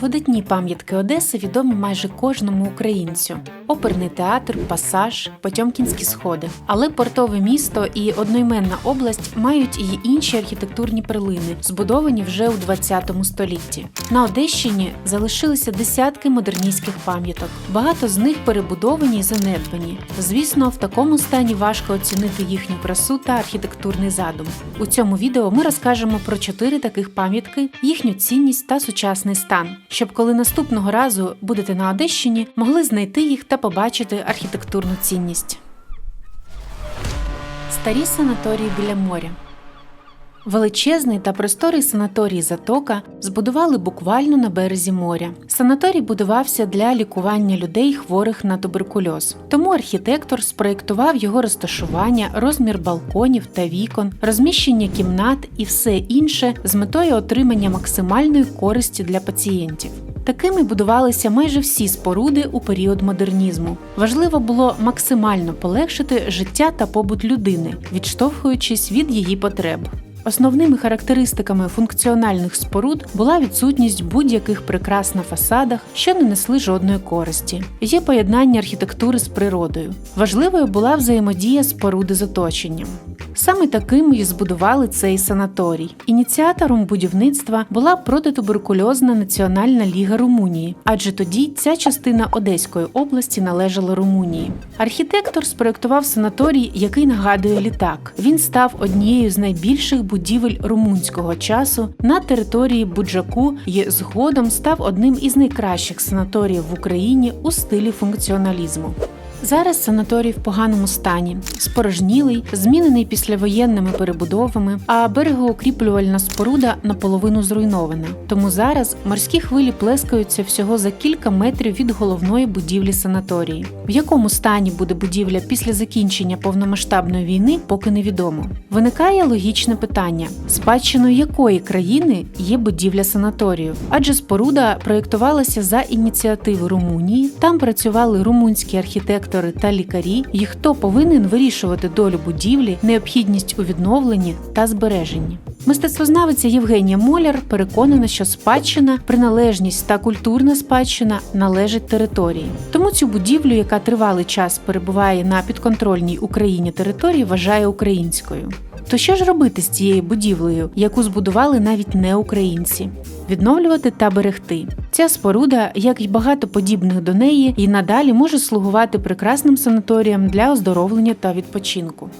Видатні пам'ятки Одеси відомі майже кожному українцю: оперний театр, пасаж, Потьомкінські сходи. Але портове місто і одноіменна область мають і інші архітектурні перлини, збудовані вже у 20 столітті. На Одещині залишилися десятки модерністських пам'яток. Багато з них перебудовані і занедбані. Звісно, в такому стані важко оцінити їхню красу та архітектурний задум. У цьому відео ми розкажемо про чотири таких пам'ятки, їхню цінність та сучасний стан, щоб коли наступного разу будете на Одещині, могли знайти їх та побачити архітектурну цінність. Старі санаторії біля моря. Величезний та просторий санаторій Затока збудували буквально на березі моря. Санаторій будувався для лікування людей, хворих на туберкульоз. Тому архітектор спроєктував його розташування, розмір балконів та вікон, розміщення кімнат і все інше з метою отримання максимальної користі для пацієнтів. Такими будувалися майже всі споруди у період модернізму. Важливо було максимально полегшити життя та побут людини, відштовхуючись від її потреб. Основними характеристиками функціональних споруд була відсутність будь-яких прикрас на фасадах, що не несли жодної користі. Є поєднання архітектури з природою. Важливою була взаємодія споруди з оточенням. Саме таким і збудували цей санаторій. Ініціатором будівництва була протитуберкульозна Національна ліга Румунії, адже тоді ця частина Одеської області належала Румунії. Архітектор спроектував санаторій, який нагадує літак. Він став однією з найбільших будівель румунського часу на території Буджаку і згодом став одним із найкращих санаторіїв в Україні у стилі функціоналізму. Зараз санаторій в поганому стані, спорожнілий, змінений післявоєнними перебудовами, а берегоукріплювальна споруда наполовину зруйнована. Тому зараз морські хвилі плескаються всього за кілька метрів від головної будівлі санаторії. В якому стані буде будівля після закінчення повномасштабної війни, поки невідомо. Виникає логічне питання: спадщиною якої країни є будівля санаторію? Адже споруда проєктувалася за ініціативи Румунії, там працювали румунські архітектори та лікарі, і хто повинен вирішувати долю будівлі, необхідність у відновленні та збереженні. Мистецтвознавиця Євгенія Моляр переконана, що спадщина, приналежність та культурна спадщина належать території. Тому цю будівлю, яка тривалий час перебуває на підконтрольній Україні території, вважає українською. То що ж робити з цією будівлею, яку збудували навіть не українці? Відновлювати та берегти. Ця споруда, як й багато подібних до неї, і надалі може слугувати прекрасним санаторіям для оздоровлення та відпочинку.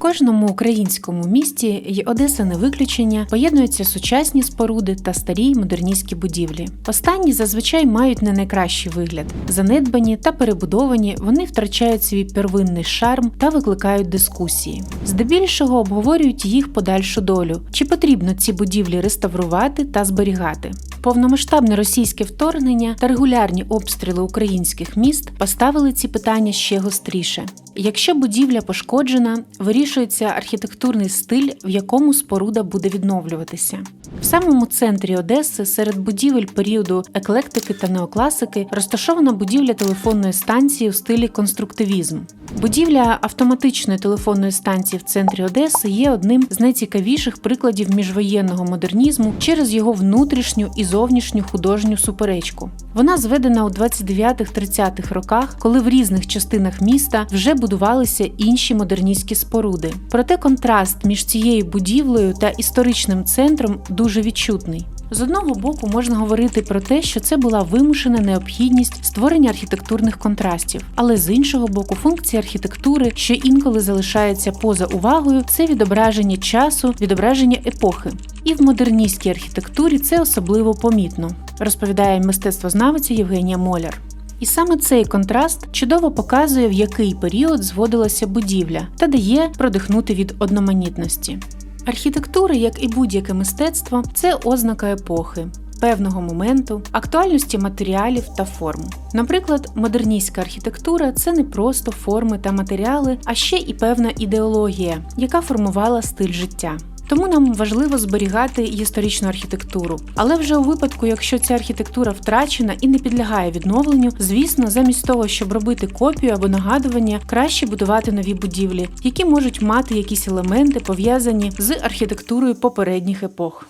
Кожному українському місті й Одеса не виключення поєднуються сучасні споруди та старі модерністські будівлі. Останні зазвичай мають не найкращий вигляд. Занедбані та перебудовані, вони втрачають свій первинний шарм та викликають дискусії. Здебільшого обговорюють їх подальшу долю, чи потрібно ці будівлі реставрувати та зберігати. Повномасштабне російське вторгнення та регулярні обстріли українських міст поставили ці питання ще гостріше. Якщо будівля пошкоджена, вирішується архітектурний стиль, в якому споруда буде відновлюватися. В самому центрі Одеси, серед будівель періоду еклектики та неокласики, розташована будівля телефонної станції у стилі конструктивізм. Будівля автоматичної телефонної станції в центрі Одеси є одним з найцікавіших прикладів міжвоєнного модернізму через його внутрішню і зовнішню художню суперечку. Вона зведена у 29-30-х роках, коли в різних частинах міста вже будувалися інші модерністські споруди. Проте контраст між цією будівлею та історичним центром дуже відчутний. З одного боку можна говорити про те, що це була вимушена необхідність створення архітектурних контрастів, але з іншого боку, функція архітектури, що інколи залишається поза увагою, це відображення часу, відображення епохи. І в модерністській архітектурі це особливо помітно, розповідає мистецтвознавиця Євгенія Моляр. І саме цей контраст чудово показує, в який період зводилася будівля та дає продихнути від одноманітності. Архітектура, як і будь-яке мистецтво, це ознака епохи. Певного моменту, актуальності матеріалів та форм. Наприклад, модерністська архітектура це не просто форми та матеріали, а ще і певна ідеологія, яка формувала стиль життя. Тому нам важливо зберігати історичну архітектуру. Але вже у випадку, якщо ця архітектура втрачена і не підлягає відновленню, звісно, замість того, щоб робити копію або нагадування, краще будувати нові будівлі, які можуть мати якісь елементи пов'язані з архітектурою попередніх епох.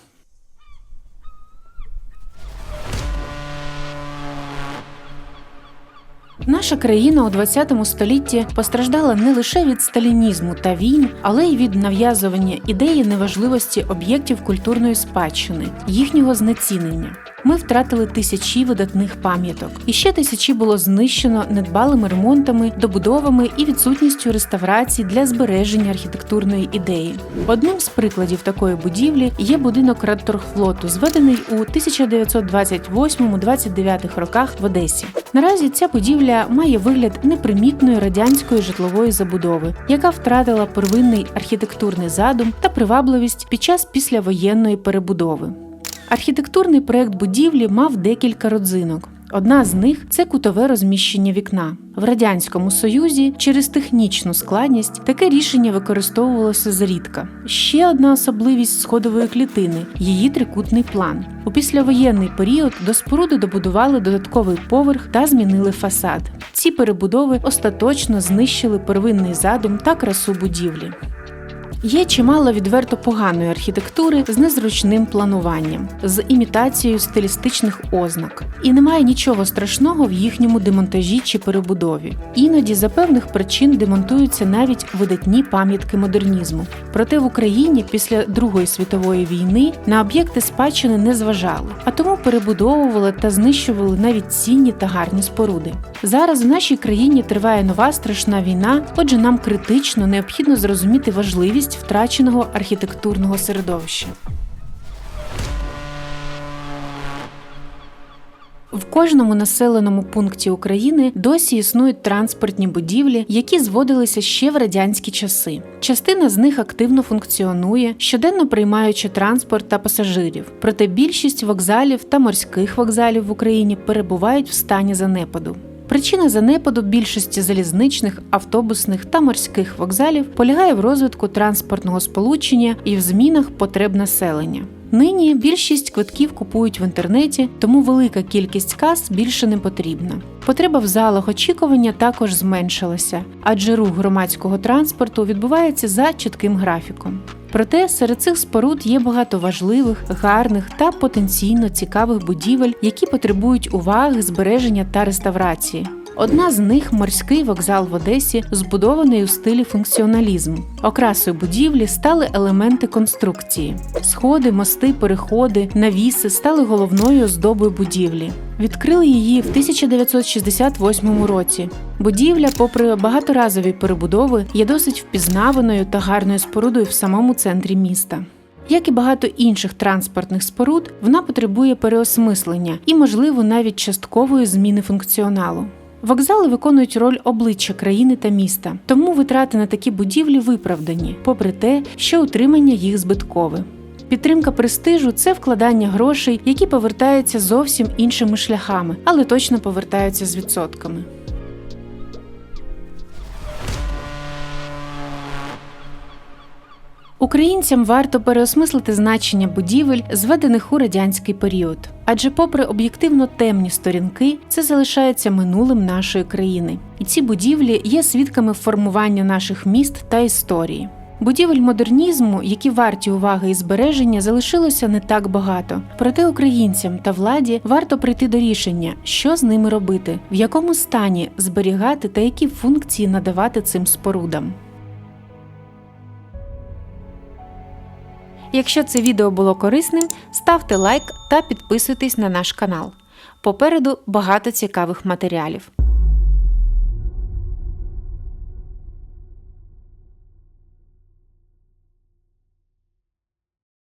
Наша країна у 20 столітті постраждала не лише від сталінізму та війн, але й від нав'язування ідеї неважливості об'єктів культурної спадщини, їхнього знецінення. Ми втратили тисячі видатних пам'яток, і ще тисячі було знищено недбалими ремонтами, добудовами і відсутністю реставрацій для збереження архітектурної ідеї. Одним з прикладів такої будівлі є будинок Радторгфлоту, зведений у 1928-29 роках в Одесі. Наразі ця будівля має вигляд непримітної радянської житлової забудови, яка втратила первинний архітектурний задум та привабливість під час післявоєнної перебудови. Архітектурний проект будівлі мав декілька родзинок. Одна з них це кутове розміщення вікна. В Радянському Союзі через технічну складність таке рішення використовувалося зрідка. Ще одна особливість сходової клітини її трикутний план. У післявоєнний період до споруди добудували додатковий поверх та змінили фасад. Ці перебудови остаточно знищили первинний задум та красу будівлі. Є чимало відверто поганої архітектури з незручним плануванням, з імітацією стилістичних ознак, і немає нічого страшного в їхньому демонтажі чи перебудові. Іноді за певних причин демонтуються навіть видатні пам'ятки модернізму. Проте в Україні після Другої світової війни на об'єкти спадщини не зважали, а тому перебудовували та знищували навіть цінні та гарні споруди. Зараз в нашій країні триває нова страшна війна, отже, нам критично необхідно зрозуміти важливість втраченого архітектурного середовища. В кожному населеному пункті України досі існують транспортні будівлі, які зводилися ще в радянські часи. Частина з них активно функціонує, щоденно приймаючи транспорт та пасажирів. Проте більшість вокзалів та морських вокзалів в Україні перебувають в стані занепаду. Причина занепаду більшості залізничних, автобусних та морських вокзалів полягає в розвитку транспортного сполучення і в змінах потреб населення. Нині більшість квитків купують в інтернеті, тому велика кількість кас більше не потрібна. Потреба в залах очікування також зменшилася, адже рух громадського транспорту відбувається за чітким графіком. Проте серед цих споруд є багато важливих, гарних та потенційно цікавих будівель, які потребують уваги, збереження та реставрації. Одна з них морський вокзал в Одесі, збудований у стилі функціоналізму. Окрасою будівлі стали елементи конструкції. Сходи, мости, переходи, навіси стали головною оздобою будівлі. Відкрили її в 1968 році. Будівля, попри багаторазові перебудови, є досить впізнаваною та гарною спорудою в самому центрі міста. Як і багато інших транспортних споруд, вона потребує переосмислення і, можливо, навіть часткової зміни функціоналу. Вокзали виконують роль обличчя країни та міста, тому витрати на такі будівлі виправдані, попри те, що утримання їх збиткове. Підтримка престижу це вкладання грошей, які повертаються зовсім іншими шляхами, але точно повертаються з відсотками. Українцям варто переосмислити значення будівель, зведених у радянський період. Адже, попри об'єктивно темні сторінки, це залишається минулим нашої країни, і ці будівлі є свідками формування наших міст та історії. Будівель модернізму, які варті уваги і збереження, залишилося не так багато. Проте українцям та владі варто прийти до рішення, що з ними робити, в якому стані зберігати та які функції надавати цим спорудам. Якщо це відео було корисним, ставте лайк та підписуйтесь на наш канал. Попереду багато цікавих матеріалів.